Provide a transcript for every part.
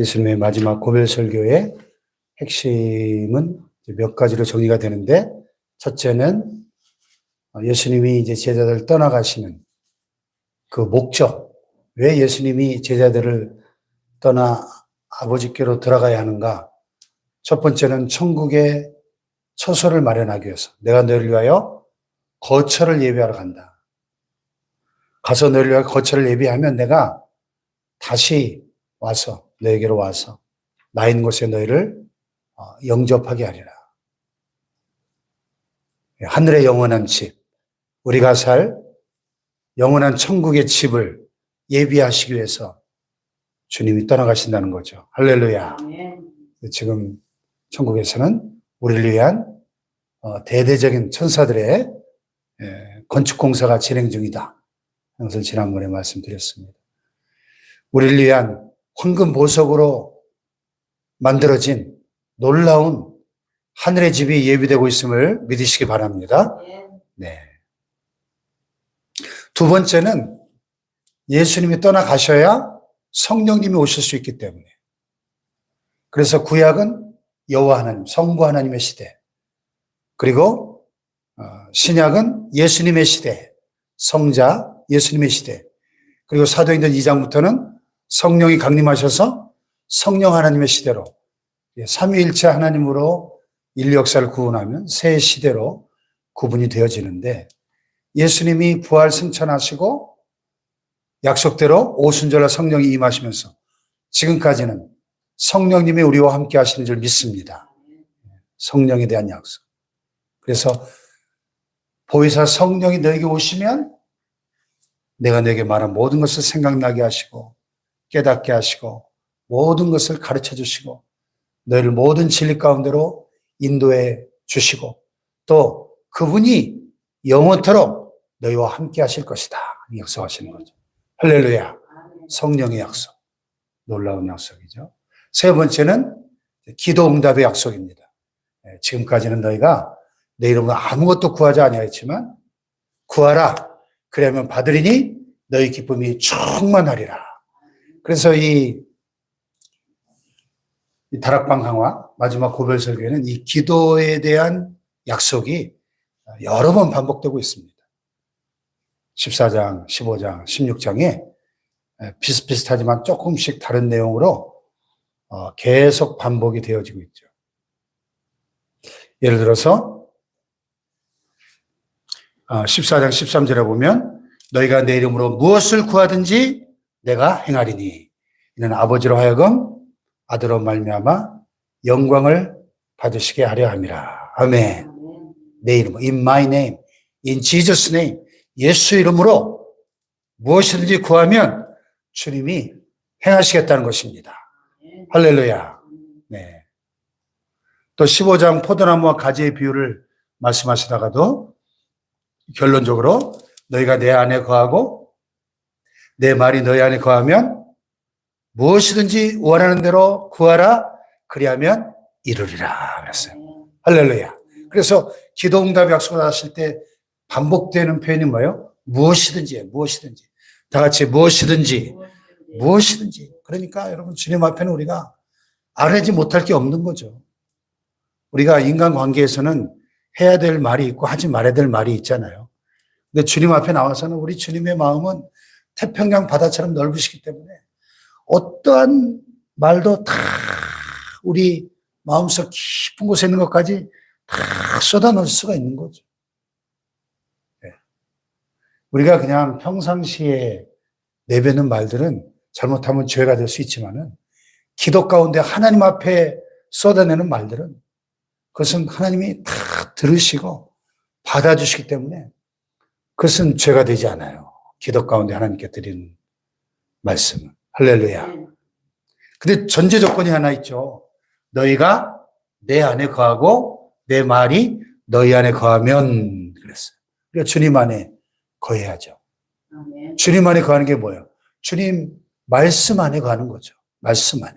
예수님의 마지막 고별 설교의 핵심은 몇 가지로 정리가 되는데 첫째는 예수님이 이제 제자들 떠나가시는 그 목적, 왜 예수님이 제자들을 떠나 아버지께로 들어가야 하는가? 첫 번째는 천국의 처소를 마련하기 위해서 내가 너희를 위하여 거처를 예비하러 간다. 가서 너희를 위하여 거처를 예비하면 내가 다시 와서 너에게로 와서 나 있는 곳에 너희를 어, 영접하게 하리라. 하늘의 영원한 집, 우리가 살 영원한 천국의 집을 예비하시기 위해서 주님이 떠나가신다는 거죠. 할렐루야. 지금 천국에서는 우리를 위한 어, 대대적인 천사들의 예, 건축 공사가 진행 중이다. 항상 지난번에 말씀드렸습니다. 우리를 위한 황금 보석으로 만들어진 놀라운 하늘의 집이 예비되고 있음을 믿으시기 바랍니다. 네. 두 번째는 예수님이 떠나가셔야 성령님이 오실 수 있기 때문에. 그래서 구약은 여호와 하나님, 성부 하나님의 시대. 그리고 어, 신약은 예수님의 시대, 성자 예수님의 시대. 그리고 사도행전 2장부터는 성령이 강림하셔서 성령 하나님의 시대로 예, 삼위일체 하나님으로 인류 역사를 구원하면 새 시대로 구분이 되어지는데 예수님이 부활 승천하시고 약속대로 오순절날 성령이 임하시면서 지금까지는 성령님이 우리와 함께 하시는 줄 믿습니다. 성령에 대한 약속. 그래서 보혜사 성령이 너에게 오시면 내가 내게 말한 모든 것을 생각나게 하시고 깨닫게 하시고 모든 것을 가르쳐 주시고 너희를 모든 진리 가운데로 인도해 주시고 또 그분이 영원토록 너희와 함께 하실 것이다. 약속하시는 거죠. 할렐루야. 성령의 약속. 놀라운 약속이죠. 세 번째는 기도 응답의 약속입니다. 예, 지금까지는 너희가 내 이름으로 아무것도 구하지 아니하였지만 구하라. 그러면 받으리니 너희 기쁨이 충만하리라. 그래서 이, 이 다락방 강화 마지막 고별 설교에는 이 기도에 대한 약속이 여러 번 반복되고 있습니다. 14장, 15장, 16장에 비슷비슷하지만 조금씩 다른 내용으로 어, 계속 반복이 되어지고 있죠. 예를 들어서 14장 13절에 보면 너희가 내 이름으로 무엇을 구하든지 내가 행하리니 이는 아버지로 하여금 아들로 말미암아 영광을 받으시게 하려 함이라. 아멘. 내 이름, in my name, in Jesus name, 예수 이름으로 무엇이든지 구하면 주님이 행하시겠다는 것입니다. 할렐루야. 네. 또 15장 포도나무와 가지의 비유를 말씀하시다가도 결론적으로 너희가 내 안에 거하고 내 말이 너희 안에 거하면 무엇이든지 원하는 대로 구하라 그리하면 이루리라 그랬어요. 할렐루야. 그래서 기도 응답 약속을 하실 때 반복되는 표현이 뭐예요? 무엇이든지 무엇이든지 다 같이 무엇이든지 무엇이든지 그러니까 여러분 주님 앞에는 우리가 알지 못할 게 없는 거죠. 우리가 인간 관계에서는 해야 될 말이 있고 하지 말아야 될 말이 있잖아요. 근데 주님 앞에 나와서는 우리 주님의 마음은 태평양 바다처럼 넓으시기 때문에 어떠한 말도 다 우리 마음속 깊은 곳에 있는 것까지 다 쏟아 넣을 수가 있는 거죠. 네. 우리가 그냥 평상시에 내뱉는 말들은 잘못하면 죄가 될 수 있지만은 기도 가운데 하나님 앞에 쏟아내는 말들은 그것은 하나님이 다 들으시고 받아주시기 때문에 그것은 죄가 되지 않아요. 기도 가운데 하나님께 드리는 말씀은. 할렐루야. 근데 전제 조건이 하나 있죠. 너희가 내 안에 거하고 내 말이 너희 안에 거하면 그랬어요. 그러니까 주님 안에 거해야죠. 주님 안에 거하는 게 뭐예요? 주님 말씀 안에 거하는 거죠. 말씀 안에.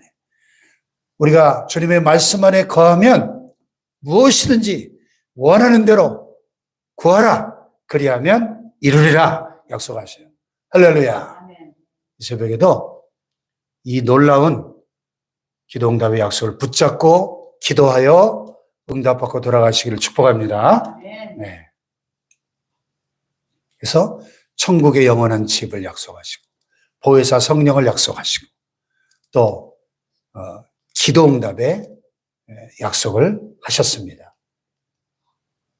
우리가 주님의 말씀 안에 거하면 무엇이든지 원하는 대로 구하라. 그리하면 이루리라. 약속하셔요. 할렐루야. 이 새벽에도 이 놀라운 기도응답의 약속을 붙잡고 기도하여 응답받고 돌아가시기를 축복합니다. 네. 그래서 천국의 영원한 집을 약속하시고 보혜사 성령을 약속하시고 또 어, 기도응답의 예, 약속을 하셨습니다.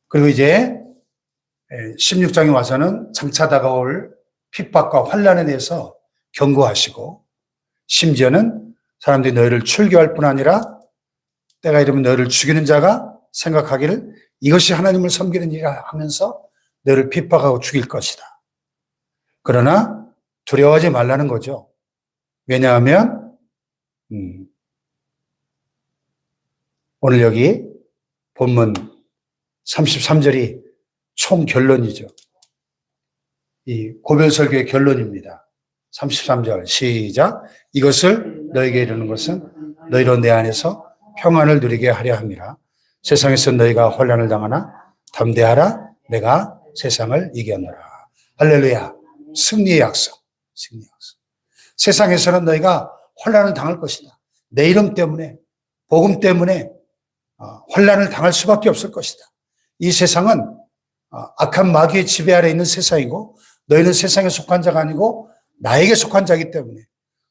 그리고 이제 16장에 와서는 장차 다가올 핍박과 환란에 대해서 경고하시고 심지어는 사람들이 너희를 출교할 뿐 아니라 때가 이르면 너희를 죽이는 자가 생각하기를 이것이 하나님을 섬기는 일이라 하면서 너희를 핍박하고 죽일 것이다. 그러나 두려워하지 말라는 거죠. 왜냐하면 음, 오늘 여기 본문 33절이 총 결론이죠. 이 고별설교의 결론입니다. 33절 시작. 이것을 너에게 이르는 것은 너희로 내 안에서 평안을 누리게 하려 함이라. 세상에서 너희가 혼란을 당하나 담대하라. 내가 세상을 이겼노라. 할렐루야. 승리의 약속. 승리의 약속. 세상에서는 너희가 혼란을 당할 것이다. 내 이름 때문에 복음 때문에 어, 혼란을 당할 수밖에 없을 것이다. 이 세상은 어, 악한 마귀의 지배 아래 있는 세상이고 너희는 세상에 속한 자가 아니고 나에게 속한 자이기 때문에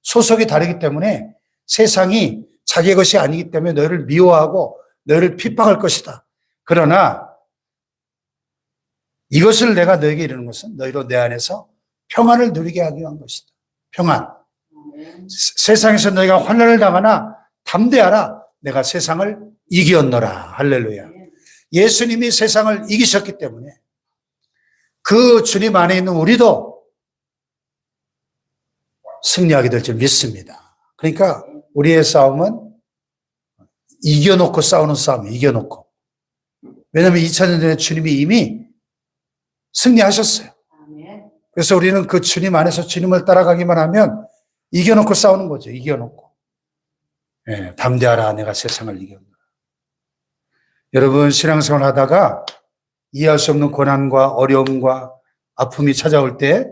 소속이 다르기 때문에 세상이 자기의 것이 아니기 때문에 너희를 미워하고 너희를 핍박할 것이다. 그러나 이것을 내가 너에게 이르는 것은 너희로 내 안에서 평안을 누리게 하기 위한 것이다. 평안. 세- 세상에서 너희가 환난을 당하나 담대하라. 내가 세상을 이기었노라. 할렐루야. 예수님이 세상을 이기셨기 때문에 그 주님 안에 있는 우리도 승리하게 될 줄 믿습니다. 그러니까 우리의 싸움은 이겨놓고 싸우는 싸움이에요. 이겨놓고. 왜냐하면 2000년 전에 주님이 이미 승리하셨어요. 그래서 우리는 그 주님 안에서 주님을 따라가기만 하면 이겨놓고 싸우는 거죠. 이겨놓고. 예, 담대하라. 내가 세상을 이겼노라. 여러분, 신앙생활 하다가 이해할 수 없는 고난과 어려움과 아픔이 찾아올 때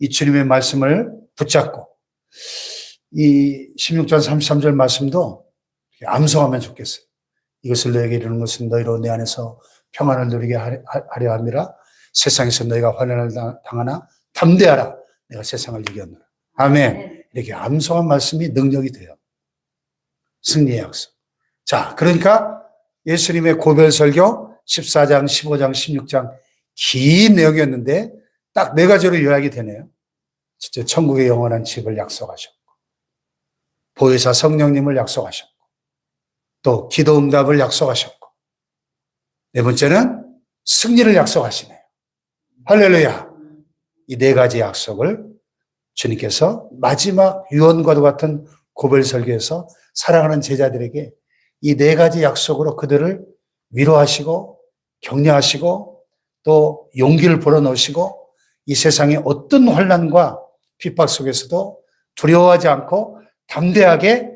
이 주님의 말씀을 붙잡고 이 16장 33절 말씀도 암송하면 좋겠어요. 이것을 너에게 이르는 것은 너희로 내 안에서 평안을 누리게 하려 함이라 세상에서 너희가 환난을 당- 당하나 담대하라 내가 세상을 이겼노라. 아멘. 이렇게 암송한 말씀이 능력이 돼요. 승리의 약속. 자, 그러니까 예수님의 고별 설교 14장, 15장, 16장 긴 내용이었는데 딱 네 가지로 요약이 되네요. 진짜 천국의 영원한 집을 약속하셨고, 보혜사 성령님을 약속하셨고, 또 기도 응답을 약속하셨고, 네 번째는 승리를 약속하시네요. 할렐루야. 이 네 가지 약속을 주님께서 마지막 유언과도 같은 고별 설교에서 사랑하는 제자들에게 이 네 가지 약속으로 그들을 위로하시고 격려하시고 또 용기를 불어넣으시고 이 세상의 어떤 환란과 핍박 속에서도 두려워하지 않고 담대하게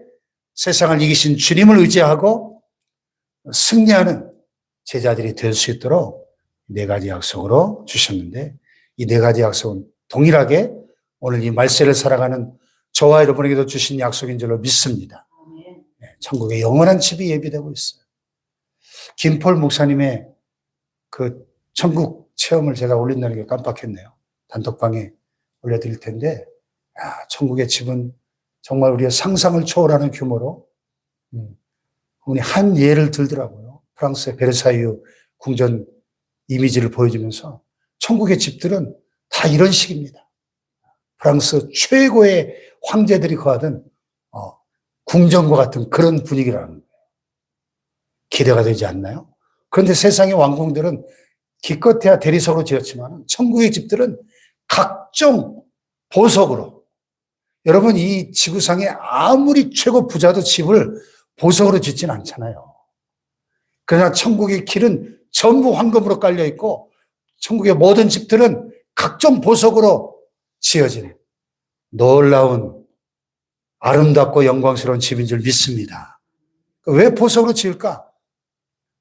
세상을 이기신 주님을 의지하고 승리하는 제자들이 될 수 있도록 네 가지 약속으로 주셨는데 이 네 가지 약속은 동일하게 오늘 이 말세를 살아가는 저와 여러분에게도 주신 약속인 줄로 믿습니다. 천국의 영원한 집이 예비되고 있어요. 김폴 목사님의 그 천국 체험을 제가 올린다는 게 깜빡했네요. 단톡방에 올려드릴 텐데, 야, 천국의 집은 정말 우리의 상상을 초월하는 규모로, 음, 한 예를 들더라고요. 프랑스의 베르사유 궁전 이미지를 보여주면서, 천국의 집들은 다 이런 식입니다. 프랑스 최고의 황제들이 거하던, 어, 궁전과 같은 그런 분위기라는 거예요. 기대가 되지 않나요? 그런데 세상의 왕궁들은 기껏해야 대리석으로 지었지만 천국의 집들은 각종 보석으로 여러분 이 지구상에 아무리 최고 부자도 집을 보석으로 짓진 않잖아요. 그러나 천국의 길은 전부 황금으로 깔려 있고 천국의 모든 집들은 각종 보석으로 지어진 놀라운 아름답고 영광스러운 집인 줄 믿습니다. 왜 보석으로 지을까?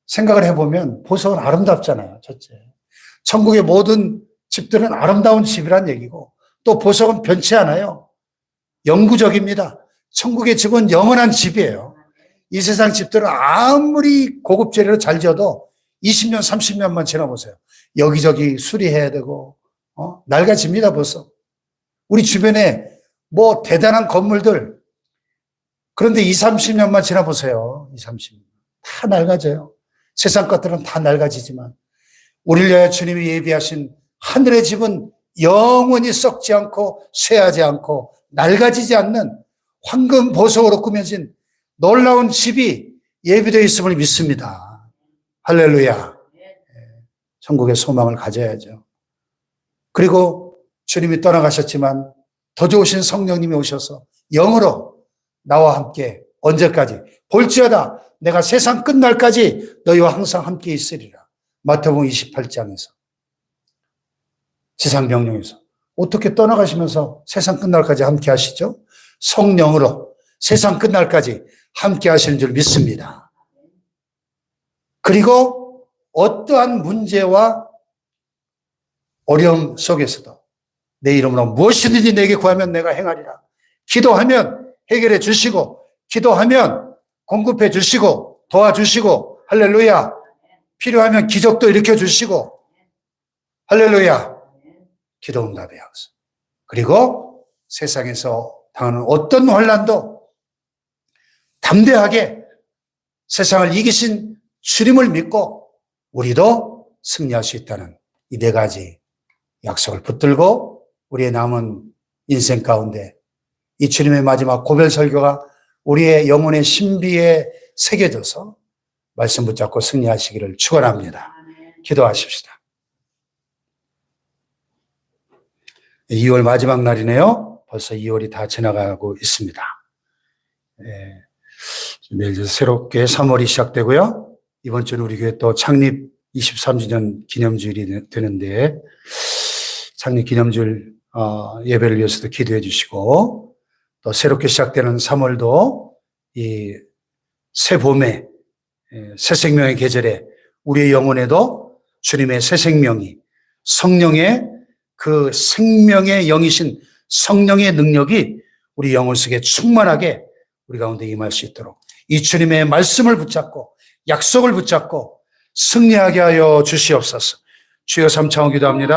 생각을 해보면 보석은 아름답잖아요. 첫째. 천국의 모든 집들은 아름다운 집이란 얘기고 또 보석은 변치 않아요. 영구적입니다. 천국의 집은 영원한 집이에요. 이 세상 집들은 아무리 고급 재료로 잘 지어도 20년, 30년만 지나보세요. 여기저기 수리해야 되고, 어? 낡아집니다, 벌써. 우리 주변에 뭐 대단한 건물들, 그런데 2, 30년만 지나보세요. 2, 30년. 다 낡아져요. 세상 것들은 다 낡아지지만, 우리를 위하여 주님이 예비하신 하늘의 집은 영원히 썩지 않고 쇠하지 않고 낡아지지 않는 황금 보석으로 꾸며진 놀라운 집이 예비되어 있음을 믿습니다. 할렐루야. 예, 천국의 소망을 가져야죠. 그리고 주님이 떠나가셨지만 더 좋으신 성령님이 오셔서 영으로 나와 함께 언제까지 볼지어다 내가 세상 끝날까지 너희와 항상 함께 있으리라. 마태복음 28장에서 지상 명령에서 어떻게 떠나가시면서 세상 끝날까지 함께 하시죠? 성령으로 세상 끝날까지 함께 하시는 줄 믿습니다. 그리고 어떠한 문제와 어려움 속에서도 내 이름으로 무엇이든지 내게 구하면 내가 행하리라. 기도하면 해결해 주시고, 기도하면 공급해 주시고, 도와주시고, 할렐루야. 필요하면 기적도 일으켜 주시고, 할렐루야. 기도 응답의 약속. 그리고 세상에서 당하는 어떤 환란도 담대하게 세상을 이기신 주님을 믿고 우리도 승리할 수 있다는 이 네 가지 약속을 붙들고 우리의 남은 인생 가운데 이 주님의 마지막 고별 설교가 우리의 영혼의 신비에 새겨져서 말씀 붙잡고 승리하시기를 축원합니다. 기도하십시다. 2월 마지막 날이네요. 벌써 2월이 다 지나가고 있습니다. 예, 내일 새롭게 3월이 시작되고요. 이번 주는 우리 교회 또 창립 23주년 기념주일이 되는데 창립 기념주일 어, 예배를 위해서도 기도해 주시고 또 새롭게 시작되는 3월도 이 새 봄에 예, 새 생명의 계절에 우리의 영혼에도 주님의 새 생명이 성령의 그 생명의 영이신 성령의 능력이 우리 영혼 속에 충만하게 우리 가운데 임할 수 있도록 이 주님의 말씀을 붙잡고 약속을 붙잡고 승리하게 하여 주시옵소서. 주여 삼창을 기도합니다.